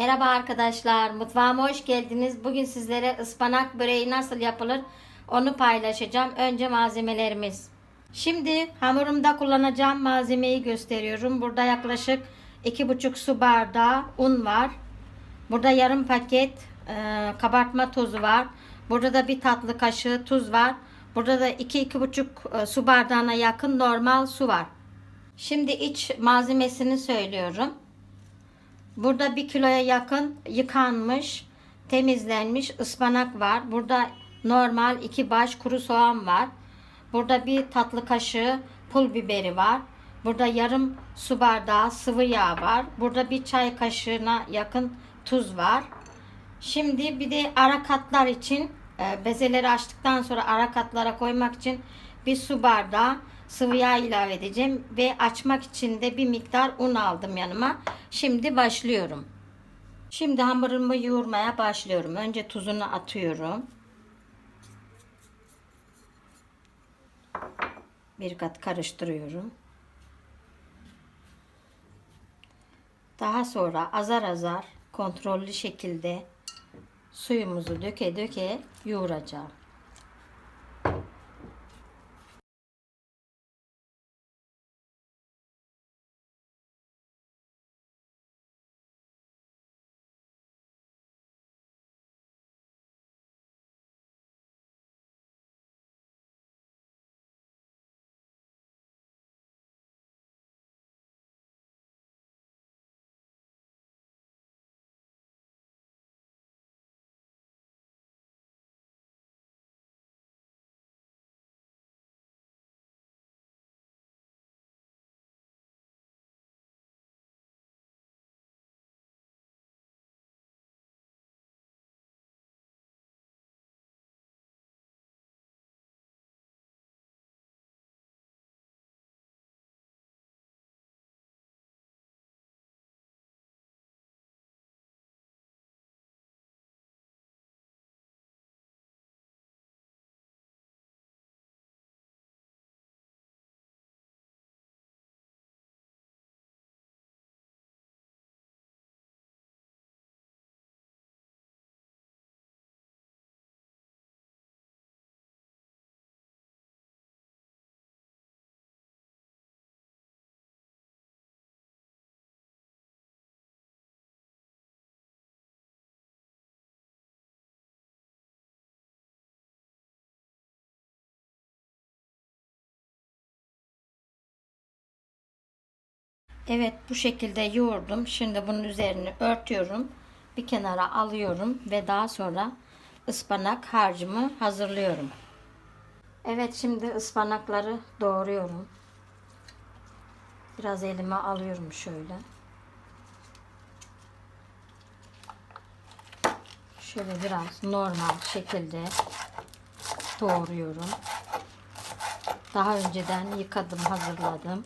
Merhaba arkadaşlar, mutfağıma hoş geldiniz. Bugün sizlere ıspanak böreği nasıl yapılır onu paylaşacağım. Önce malzemelerimiz. Şimdi hamurumda kullanacağım malzemeyi gösteriyorum. Burada yaklaşık 2,5 su bardağı un var. Burada yarım paket e, kabartma tozu var. Burada da bir tatlı kaşığı tuz var. Burada da 2-2,5 e, su bardağına yakın normal su var. Şimdi iç malzemesini söylüyorum. Burada bir kiloya yakın yıkanmış, temizlenmiş ıspanak var. Burada normal iki baş kuru soğan var. Burada bir tatlı kaşığı pul biberi var. Burada yarım su bardağı sıvı yağ var. Burada bir çay kaşığına yakın tuz var. Şimdi bir de ara katlar için bezeleri açtıktan sonra ara katlara koymak için bir su bardağı sıvı yağ ilave edeceğim ve açmak için de bir miktar un aldım yanıma. Şimdi başlıyorum. Şimdi hamurumu yoğurmaya başlıyorum. Önce tuzunu atıyorum. Bir kat karıştırıyorum. Daha sonra azar azar kontrollü şekilde suyumuzu döke döke yoğuracağım. Evet bu şekilde yoğurdum. Şimdi bunun üzerini örtüyorum. Bir kenara alıyorum ve daha sonra ıspanak harcımı hazırlıyorum. Evet şimdi ıspanakları doğruyorum. Biraz elime alıyorum şöyle. Şöyle biraz normal şekilde doğruyorum. Daha önceden yıkadım, hazırladım.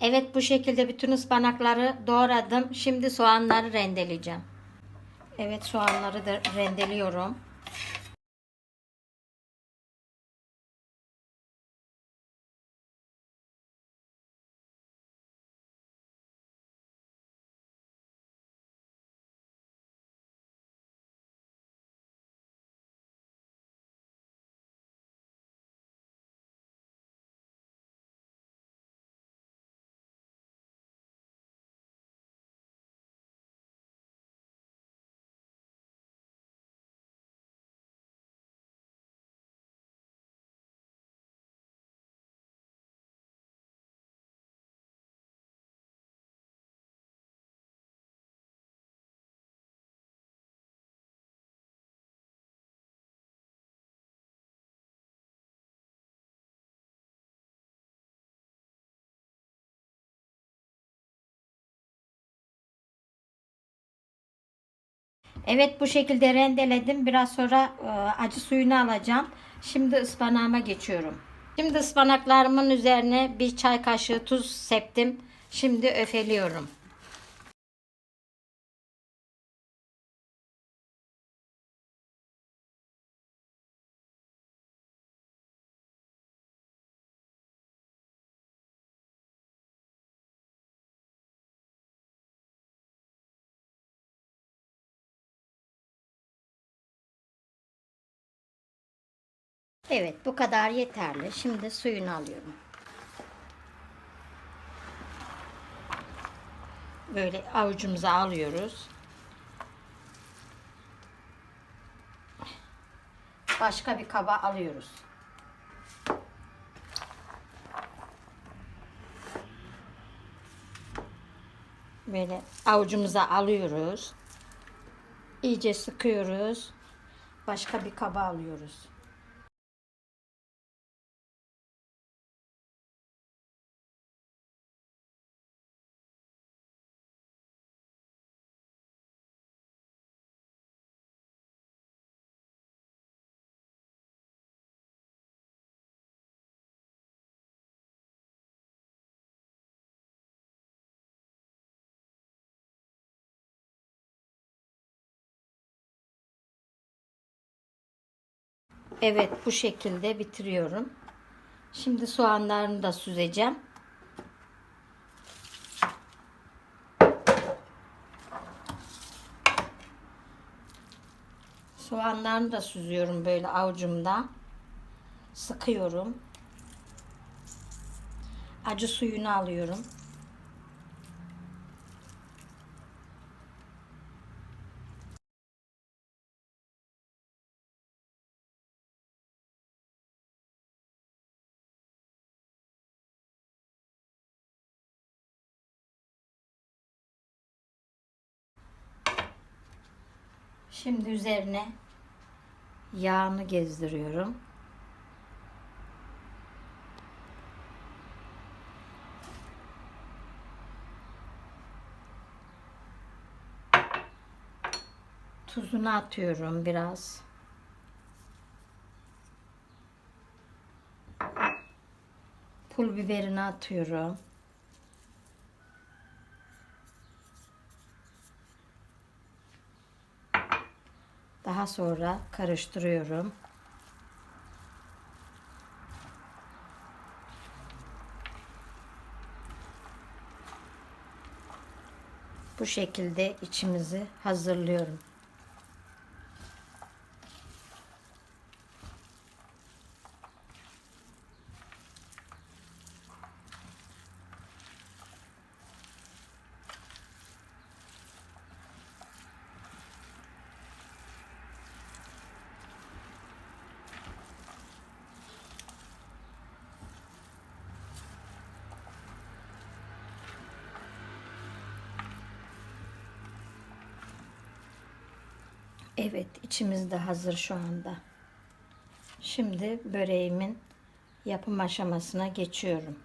Evet bu şekilde bütün ıspanakları doğradım. Şimdi soğanları rendeleyeceğim. Evet soğanları da rendeliyorum. Evet bu şekilde rendeledim. Biraz sonra e, acı suyunu alacağım. Şimdi ıspanağıma geçiyorum. Şimdi ıspanaklarımın üzerine bir çay kaşığı tuz septim. Şimdi öfeliyorum. Evet bu kadar yeterli. Şimdi suyunu alıyorum. Böyle avucumuza alıyoruz. Başka bir kaba alıyoruz. Böyle avucumuza alıyoruz. İyice sıkıyoruz. Başka bir kaba alıyoruz. Evet bu şekilde bitiriyorum. Şimdi soğanlarını da süzeceğim. Soğanlarını da süzüyorum böyle avucumda. Sıkıyorum. Acı suyunu alıyorum. Şimdi üzerine yağını gezdiriyorum. Tuzunu atıyorum biraz. Pul biberini atıyorum. Daha sonra karıştırıyorum. Bu şekilde içimizi hazırlıyorum. Evet, içimiz de hazır şu anda. Şimdi böreğimin yapım aşamasına geçiyorum.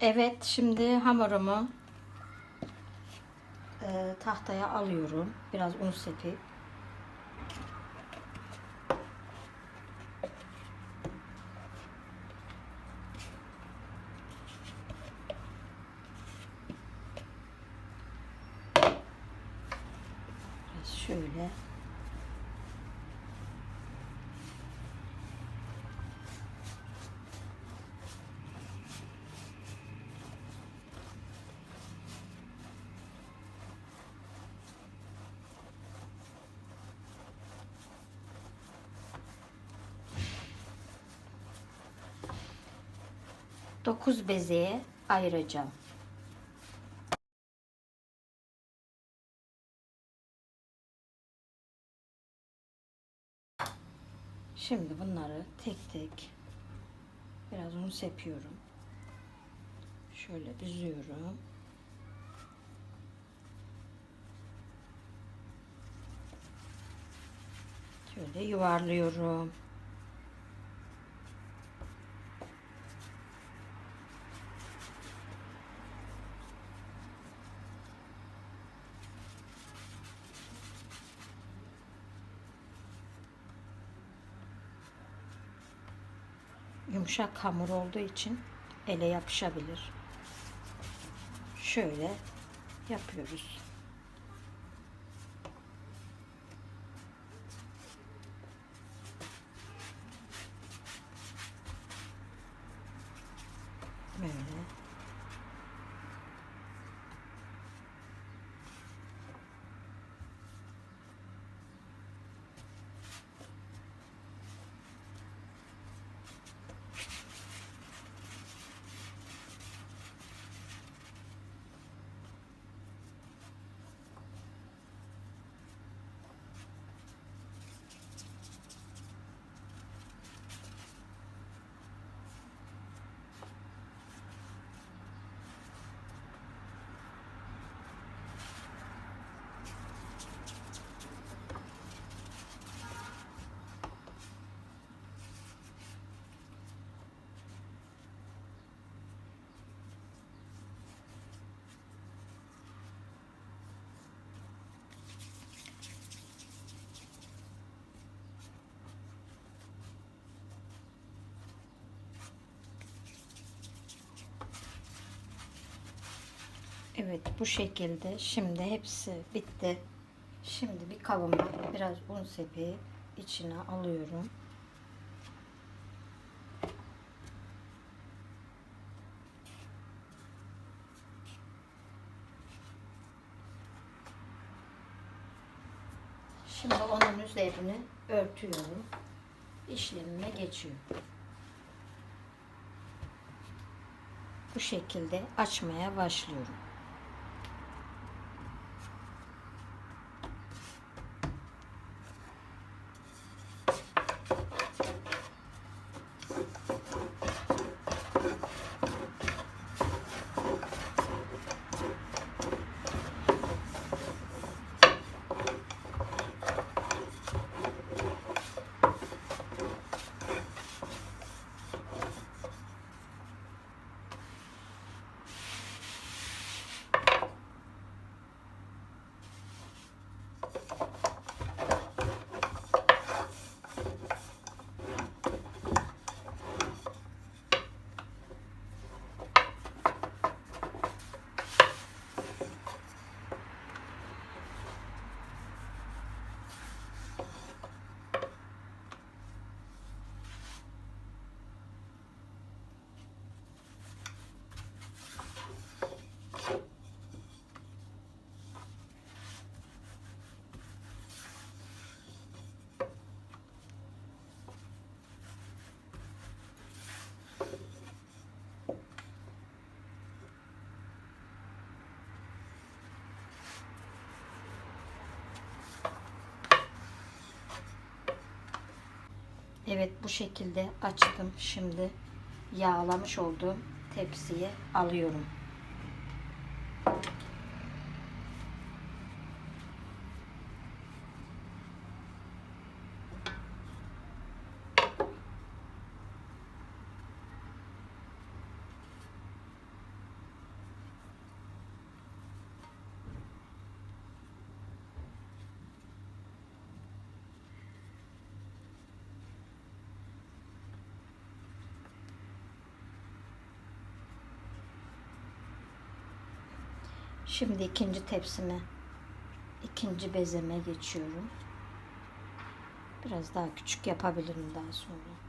Evet, şimdi hamurumu e, tahtaya alıyorum. Biraz un sepip. 9 bezeye ayıracağım. Şimdi bunları tek tek biraz un sepiyorum. Şöyle düzüyorum. Şöyle yuvarlıyorum. Yumuşak hamur olduğu için ele yapışabilir. Şöyle yapıyoruz. Böyle. Evet bu şekilde şimdi hepsi bitti. Şimdi bir kabıma biraz un sepeyip içine alıyorum. Şimdi onun üzerine örtüyorum. İşlemime geçiyorum. Bu şekilde açmaya başlıyorum. Evet bu şekilde açtım. Şimdi yağlamış olduğum tepsiye alıyorum. Şimdi ikinci tepsime, ikinci bezeme geçiyorum. Biraz daha küçük yapabilirim daha sonra.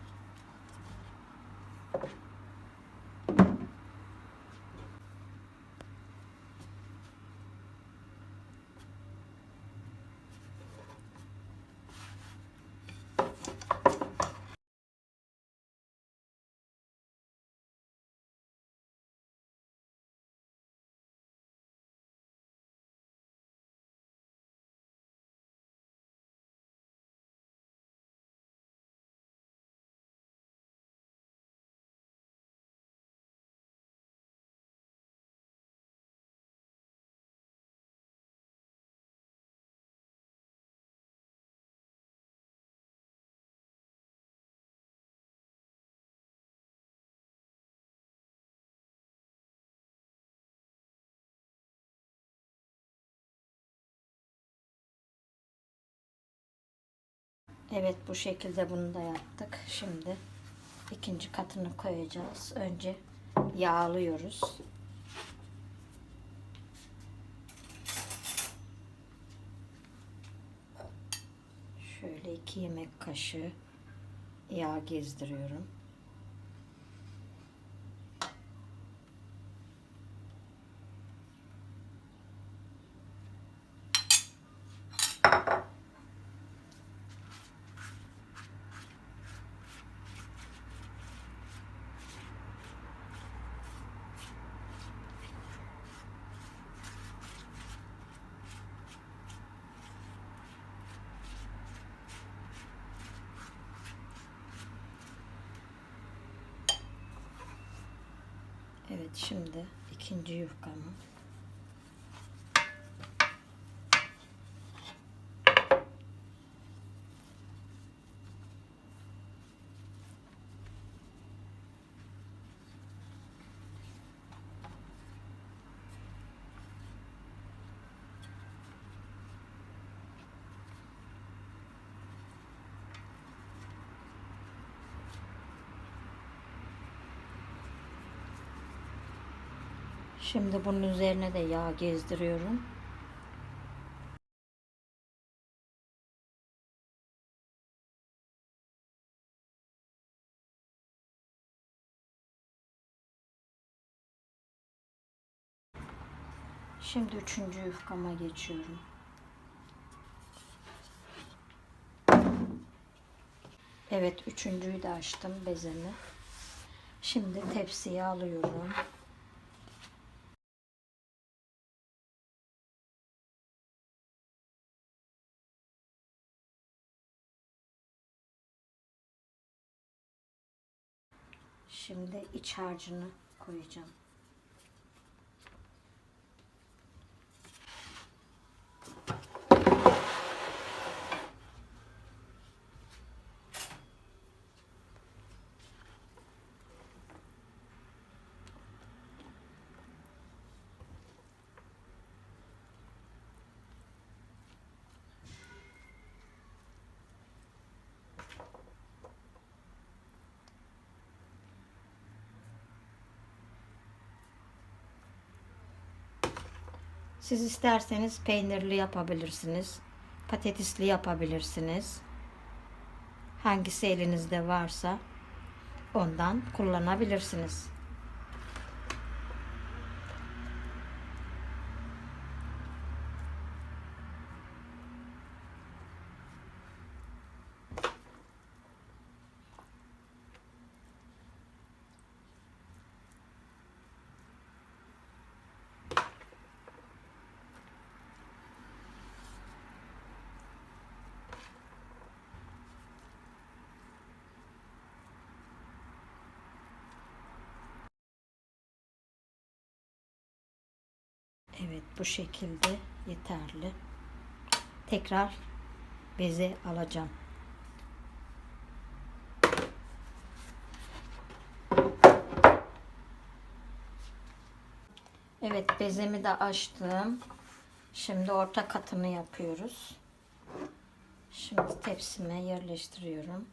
Evet bu şekilde bunu da yaptık. Şimdi ikinci katını koyacağız. Önce yağlıyoruz. Şöyle iki yemek kaşığı yağ gezdiriyorum. Evet şimdi ikinci yufkamı Şimdi bunun üzerine de yağ gezdiriyorum. Şimdi üçüncü yufkama geçiyorum. Evet üçüncüyü de açtım bezemi. Şimdi tepsiye alıyorum. Şimdi iç harcını koyacağım. Siz isterseniz peynirli yapabilirsiniz. Patatesli yapabilirsiniz. Hangisi elinizde varsa ondan kullanabilirsiniz. Evet bu şekilde yeterli. Tekrar beze alacağım. Evet bezemi de açtım. Şimdi orta katını yapıyoruz. Şimdi tepsime yerleştiriyorum.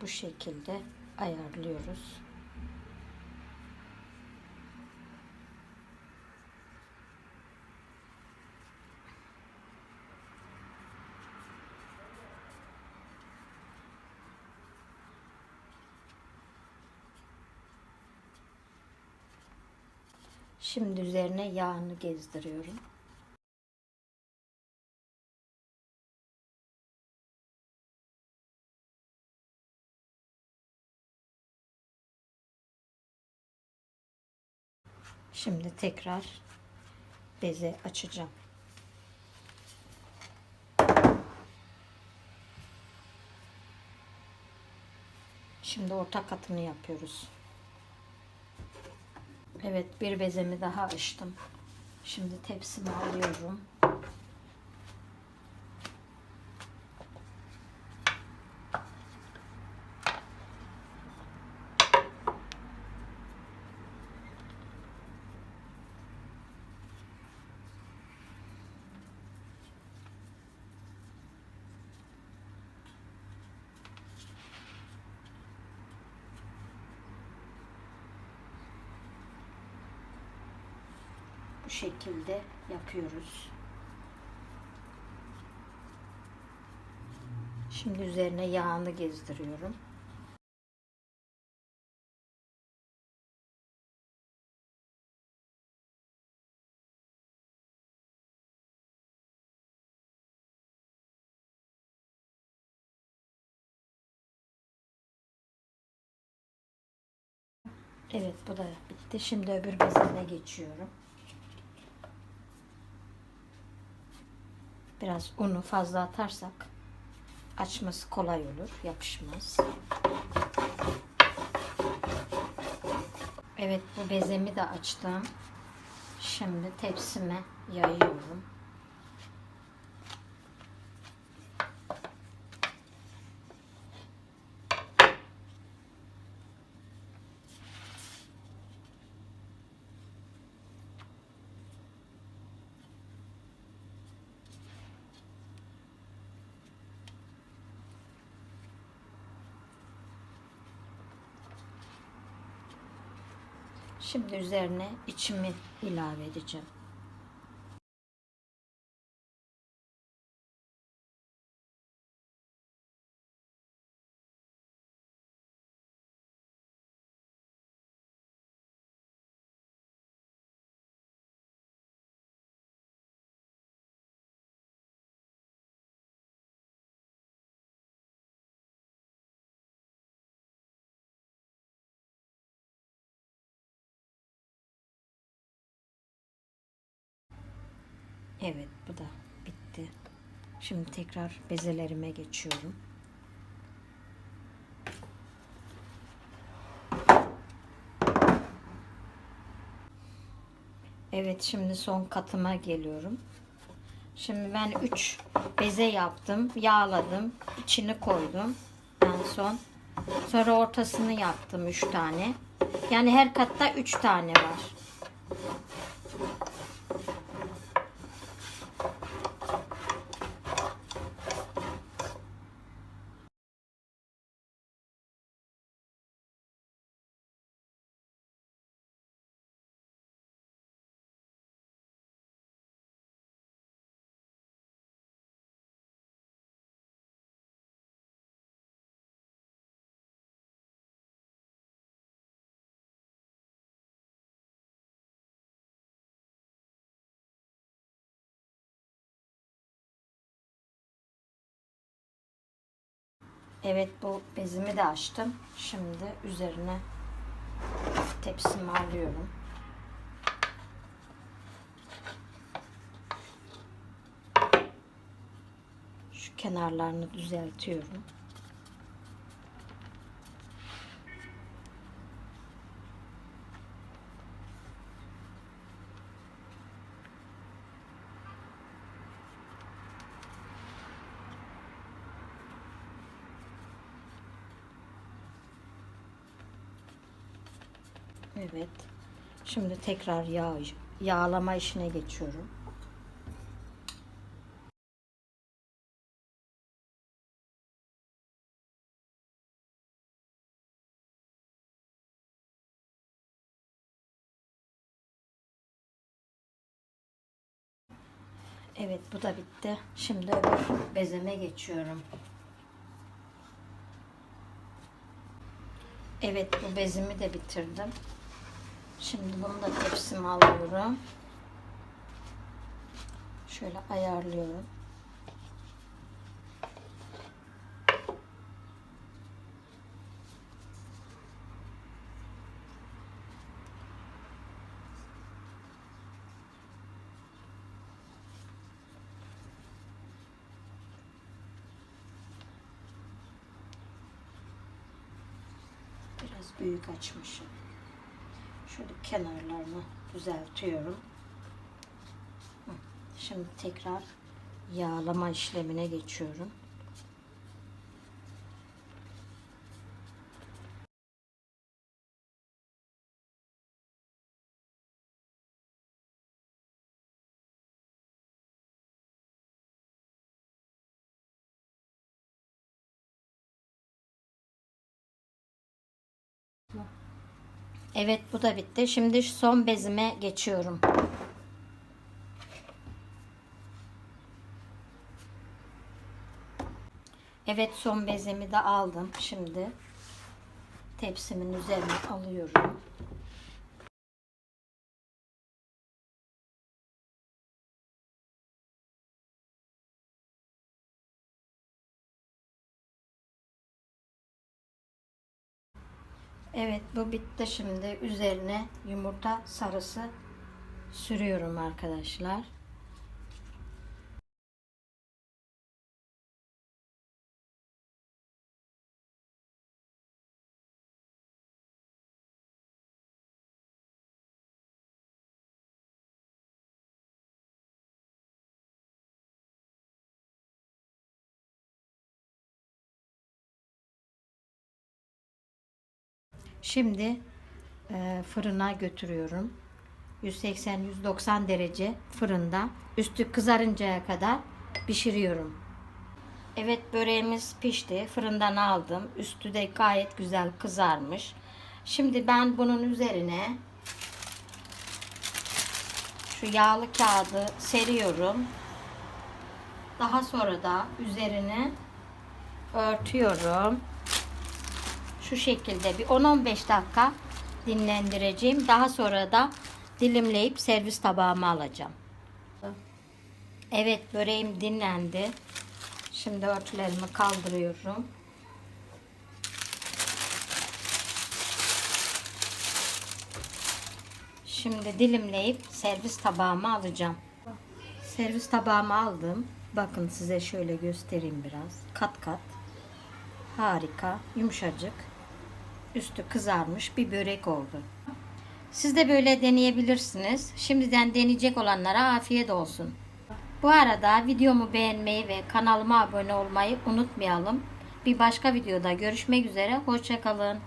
Bu şekilde ayarlıyoruz. Şimdi üzerine yağını gezdiriyorum. Şimdi tekrar beze açacağım. Şimdi orta katını yapıyoruz. Evet bir bezemi daha açtım. Şimdi tepsimi alıyorum. Şekilde yapıyoruz. Şimdi üzerine yağını gezdiriyorum. Evet bu da bitti. Şimdi öbür bezine geçiyorum. Biraz unu fazla atarsak açması kolay olur. Yapışmaz. Evet bu bezemi de açtım. Şimdi tepsime yayıyorum. Şimdi üzerine içimi ilave edeceğim. Şimdi tekrar bezelerime geçiyorum. Evet şimdi son katıma geliyorum. Şimdi ben 3 beze yaptım. Yağladım. içini koydum. En son. Sonra ortasını yaptım 3 tane. Yani her katta 3 tane var. Evet bu bezimi de açtım. Şimdi üzerine tepsimi alıyorum. Şu kenarlarını düzeltiyorum. Evet. Şimdi tekrar yağ yağlama işine geçiyorum. Evet bu da bitti. Şimdi öbür bezeme geçiyorum. Evet bu bezimi de bitirdim. Şimdi bunu da tepsime alıyorum. Şöyle ayarlıyorum. Biraz büyük açmışım. Şöyle kenarlarını düzeltiyorum. Şimdi tekrar yağlama işlemine geçiyorum. Evet bu da bitti. Şimdi son bezime geçiyorum. Evet son bezemi de aldım. Şimdi tepsimin üzerine alıyorum. Evet bu bitti şimdi üzerine yumurta sarısı sürüyorum arkadaşlar. Şimdi e, fırına götürüyorum. 180-190 derece fırında üstü kızarıncaya kadar pişiriyorum. Evet böreğimiz pişti. Fırından aldım. Üstü de gayet güzel kızarmış. Şimdi ben bunun üzerine şu yağlı kağıdı seriyorum. Daha sonra da üzerine örtüyorum şu şekilde bir 10-15 dakika dinlendireceğim. Daha sonra da dilimleyip servis tabağıma alacağım. Evet böreğim dinlendi. Şimdi örtülerimi kaldırıyorum. Şimdi dilimleyip servis tabağıma alacağım. Servis tabağıma aldım. Bakın size şöyle göstereyim biraz. Kat kat. Harika, yumuşacık. Üstü kızarmış bir börek oldu. Siz de böyle deneyebilirsiniz. Şimdiden deneyecek olanlara afiyet olsun. Bu arada videomu beğenmeyi ve kanalıma abone olmayı unutmayalım. Bir başka videoda görüşmek üzere. Hoşçakalın.